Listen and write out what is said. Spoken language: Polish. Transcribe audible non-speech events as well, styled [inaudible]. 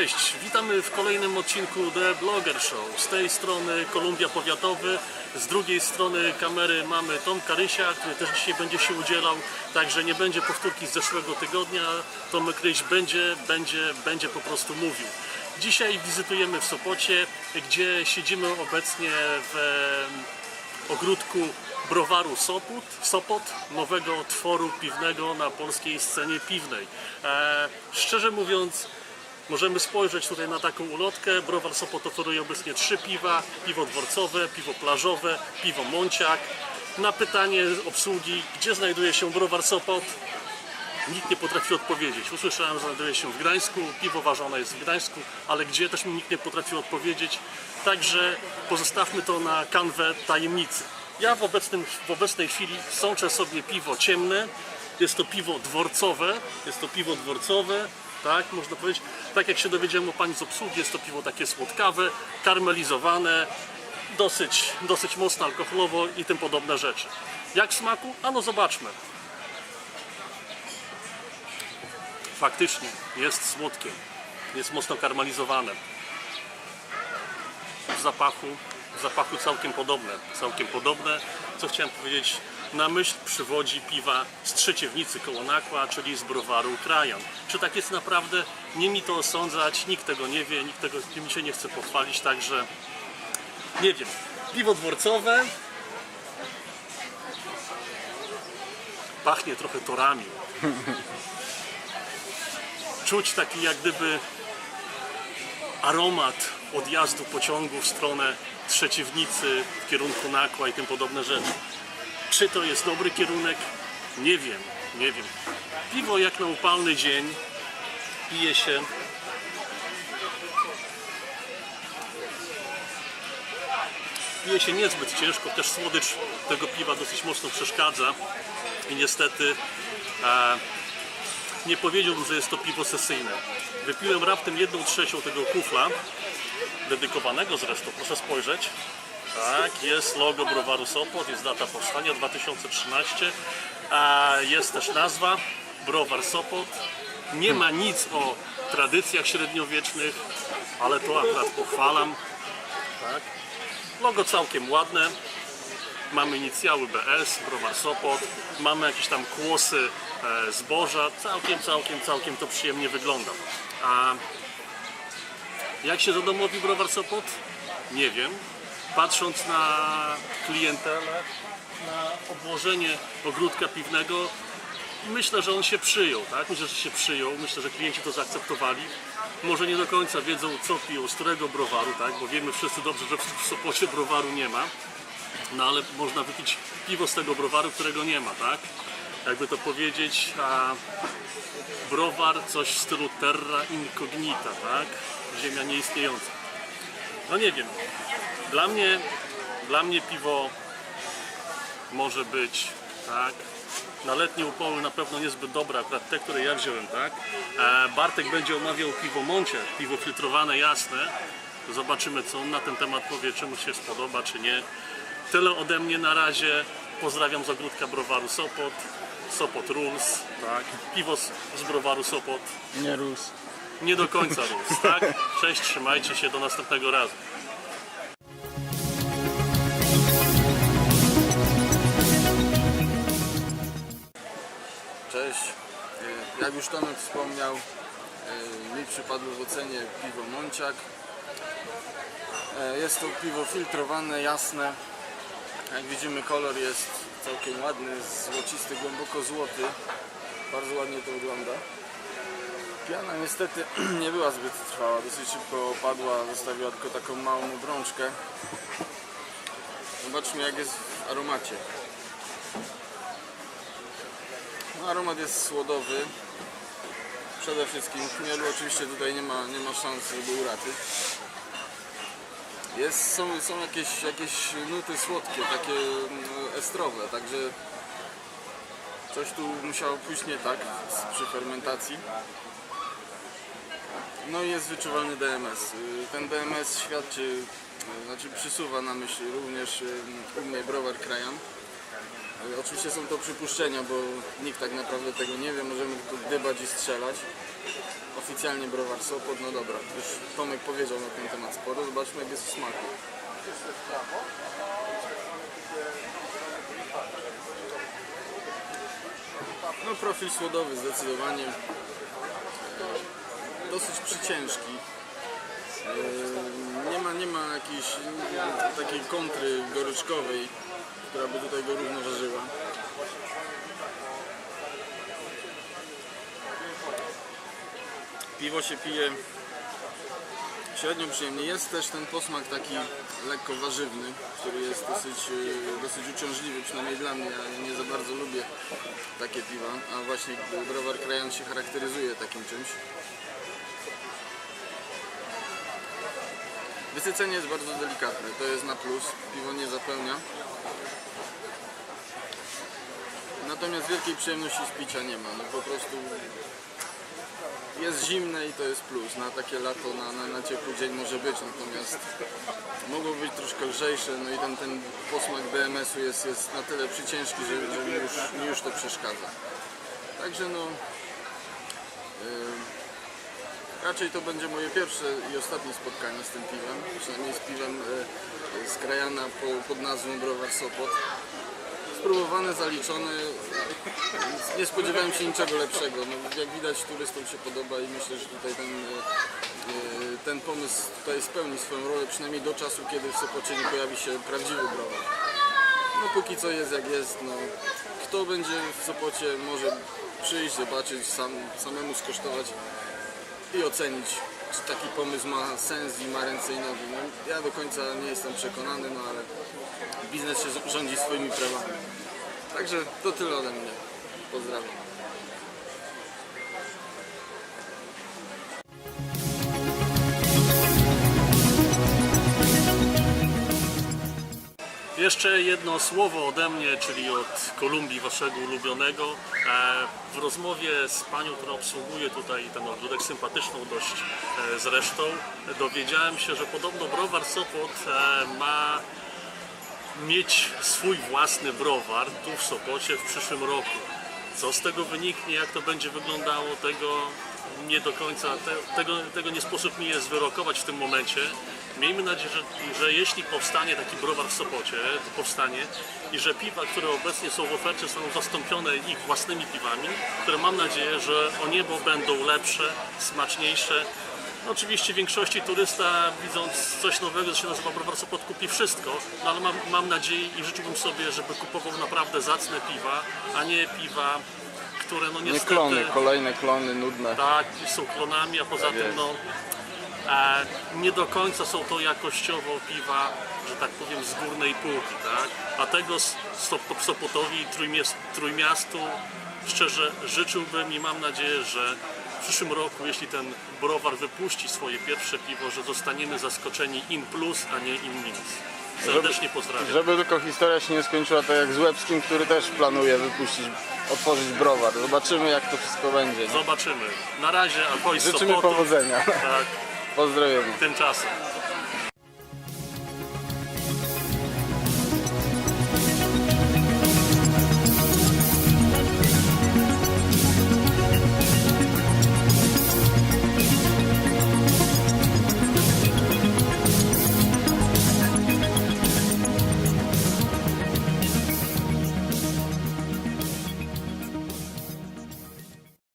Cześć, witamy w kolejnym odcinku The Blogger Show. Z tej strony Kolumbia Powiatowy, z drugiej strony kamery mamy Tomka Rysia, który też dzisiaj będzie się udzielał, także nie będzie powtórki z zeszłego tygodnia. Tomek Ryś będzie, będzie, będzie po prostu mówił. Dzisiaj wizytujemy w Sopocie, gdzie siedzimy obecnie w ogródku browaru Sopot, Sopot, nowego tworu piwnego na polskiej scenie piwnej. E, szczerze mówiąc, możemy spojrzeć tutaj na taką ulotkę. Browar Sopot oferuje obecnie trzy piwa, piwo dworcowe, piwo plażowe, piwo Monciak. Na pytanie obsługi, gdzie znajduje się browar Sopot, nikt nie potrafi odpowiedzieć. Usłyszałem, że znajduje się w Gdańsku, piwo ważone jest w Gdańsku, ale gdzie też mi nikt nie potrafił odpowiedzieć. Także pozostawmy to na kanwę tajemnicy. Ja w, obecnym, w obecnej chwili sączę sobie piwo ciemne. Jest to piwo dworcowe. Jest to piwo dworcowe, tak można powiedzieć. Tak jak się dowiedziałem o pani z obsługi, jest to piwo takie słodkawe, karmelizowane, dosyć, dosyć mocno alkoholowo i tym podobne rzeczy. Jak w smaku? Ano zobaczmy. Faktycznie jest słodkie, jest mocno karmelizowane. W zapachu, w zapachu całkiem podobne, całkiem podobne. Co chciałem powiedzieć, na myśl przywodzi piwa z Trzeciewnicy koło Nakła, czyli z browaru Krajan. Czy tak jest naprawdę? Nie mi to osądzać, nikt tego nie wie, nikt tego tym się nie chce pochwalić, także nie wiem. Piwo dworcowe pachnie trochę torami [laughs] czuć taki jak gdyby aromat odjazdu pociągu w stronę Trzeciewnicy, w kierunku Nakła i tym podobne rzeczy. Czy to jest dobry kierunek? Nie wiem, nie wiem. Piwo jak na upalny dzień pije się pije się niezbyt ciężko, też słodycz tego piwa dosyć mocno przeszkadza i niestety e, nie powiedziałbym, że jest to piwo sesyjne. Wypiłem raptem jedną trzecią tego kufla, dedykowanego zresztą, proszę spojrzeć. Tak, jest logo browaru Sopot, jest data powstania 2013, a jest też nazwa browar Sopot. Nie ma nic o tradycjach średniowiecznych, ale to akurat pochwalam. Tak. Logo całkiem ładne, mamy inicjały BS, browar Sopot, mamy jakieś tam kłosy e, zboża, całkiem, całkiem, całkiem to przyjemnie wygląda. A jak się zadomowi browar Sopot? Nie wiem. Patrząc na klientelę, na obłożenie ogródka piwnego, myślę, że on się przyjął, tak? Myślę, że się przyjął, myślę, że klienci to zaakceptowali. Może nie do końca wiedzą, co piją, z którego browaru, tak? Bo wiemy wszyscy dobrze, że w Sopocie browaru nie ma. No ale można wypić piwo z tego browaru, którego nie ma, tak? Jakby to powiedzieć, a browar coś w stylu terra incognita, tak? Ziemia nieistniejąca. No nie wiem. Dla mnie, dla mnie piwo może być, tak? Na letnie upoły na pewno niezbyt dobre, akurat te, które ja wziąłem, tak? E, Bartek będzie omawiał piwo Moncie, piwo filtrowane, jasne. Zobaczymy, co on na ten temat powie, czy mu się spodoba, czy nie. Tyle ode mnie na razie. Pozdrawiam z ogródka browaru Sopot. Sopot Rules, tak? Piwo z, z browaru Sopot. Nie rósł. Nie do końca Rules, tak? Cześć, trzymajcie się, do następnego razu. Cześć. E, Jak już Tomek wspomniał, e, mi przypadło w ocenie piwo Monciak. E, Jest to piwo filtrowane, jasne. Jak widzimy kolor jest całkiem ładny, złocisty, głęboko złoty. Bardzo ładnie to wygląda. Piana niestety [clears throat] nie była zbyt trwała, dosyć szybko opadła, zostawiła tylko taką małą obrączkę. Zobaczmy jak jest w aromacie. No, aromat jest słodowy. Przede wszystkim chmielu oczywiście tutaj nie ma, nie ma szans, żeby uraczyć. Jest, są, są jakieś, jakieś nuty słodkie, takie mm, estrowe, także coś tu musiało pójść nie tak przy fermentacji. No jest wyczuwalny DMS. Y, Ten DMS świadczy, y, znaczy przysuwa na myśl również y, u mnie browar Krajan. Oczywiście są to przypuszczenia, bo nikt tak naprawdę tego nie wie, możemy tu dybać i strzelać. Oficjalnie browar Sopot, no dobra, już Tomek powiedział na ten temat sporo, zobaczmy jak jest w smaku. No profil słodowy zdecydowanie. Dosyć przyciężki. E, Nie ma, nie ma jakiejś takiej kontry goryczkowej, która by tutaj go równoważyła. Piwo się pije średnio przyjemnie. Jest też ten posmak taki lekko warzywny, który jest dosyć, e, dosyć uciążliwy, przynajmniej dla mnie. Ja nie za bardzo lubię takie piwa, a właśnie browar krajan się charakteryzuje takim czymś. Wysycenie jest bardzo delikatne, to jest na plus. Piwo nie zapełnia. Natomiast wielkiej przyjemności z picia nie ma. No po prostu jest zimne i to jest plus. Na takie lato, na, na, na ciepły dzień może być, natomiast mogło być troszkę lżejsze. No i ten, ten posmak DMS-u jest, jest na tyle przyciężki, że, że mi, już, mi już to przeszkadza. Także no. Yy, Raczej to będzie moje pierwsze i ostatnie spotkanie z tym piwem, przynajmniej z piwem e, z krajana po, pod nazwą Browar Sopot. Spróbowane, zaliczone, nie spodziewałem się niczego lepszego. No, jak widać turystom się podoba i myślę, że tutaj ten, e, e, ten pomysł tutaj spełni swoją rolę, przynajmniej do czasu, kiedy w Sopocie nie pojawi się prawdziwy browar. No póki co jest jak jest, no kto będzie w Sopocie może przyjść, zobaczyć, sam, samemu skosztować i ocenić, czy taki pomysł ma sens i ma ręce i nogi. No, ja do końca nie jestem przekonany, no ale biznes się rządzi swoimi prawami. Także to tyle ode mnie. Pozdrawiam. Jeszcze jedno słowo ode mnie, czyli od Kolumbii, waszego ulubionego. E, W rozmowie z panią, która obsługuje tutaj ten ogródek, sympatyczną dość e, zresztą, dowiedziałem się, że podobno browar Sopot e, ma mieć swój własny browar tu w Sopocie w przyszłym roku. Co z tego wyniknie, jak to będzie wyglądało, tego nie do końca, te, tego, tego nie sposób mi jest wyrokować w tym momencie. Miejmy nadzieję, że, że jeśli powstanie taki browar w Sopocie, to powstanie i że piwa, które obecnie są w ofercie są zastąpione ich własnymi piwami, które mam nadzieję, że o niebo będą lepsze, smaczniejsze Oczywiście w większości turysta widząc coś nowego, co się nazywa browar Sopot kupi wszystko, no ale mam, mam nadzieję i życzyłbym sobie, żeby kupował naprawdę zacne piwa, a nie piwa, które no Nie niestety klony, kolejne klony, nudne. tak, są klonami, a poza Tak tym no nie do końca są to jakościowo piwa, że tak powiem z górnej półki, tak? A tego Sopotowi i Trójmiast, Trójmiastu szczerze życzyłbym i mam nadzieję, że w przyszłym roku, jeśli ten browar wypuści swoje pierwsze piwo, że zostaniemy zaskoczeni im plus, a nie im minus. Serdecznie pozdrawiam. Żeby tylko historia się nie skończyła tak jak z Łebskim, który też planuje wypuścić, otworzyć browar. Zobaczymy jak to wszystko będzie. nie? Zobaczymy. Na razie, z Życzymy Sopotu. powodzenia. Tak, Pozdrowienia. tymczasem.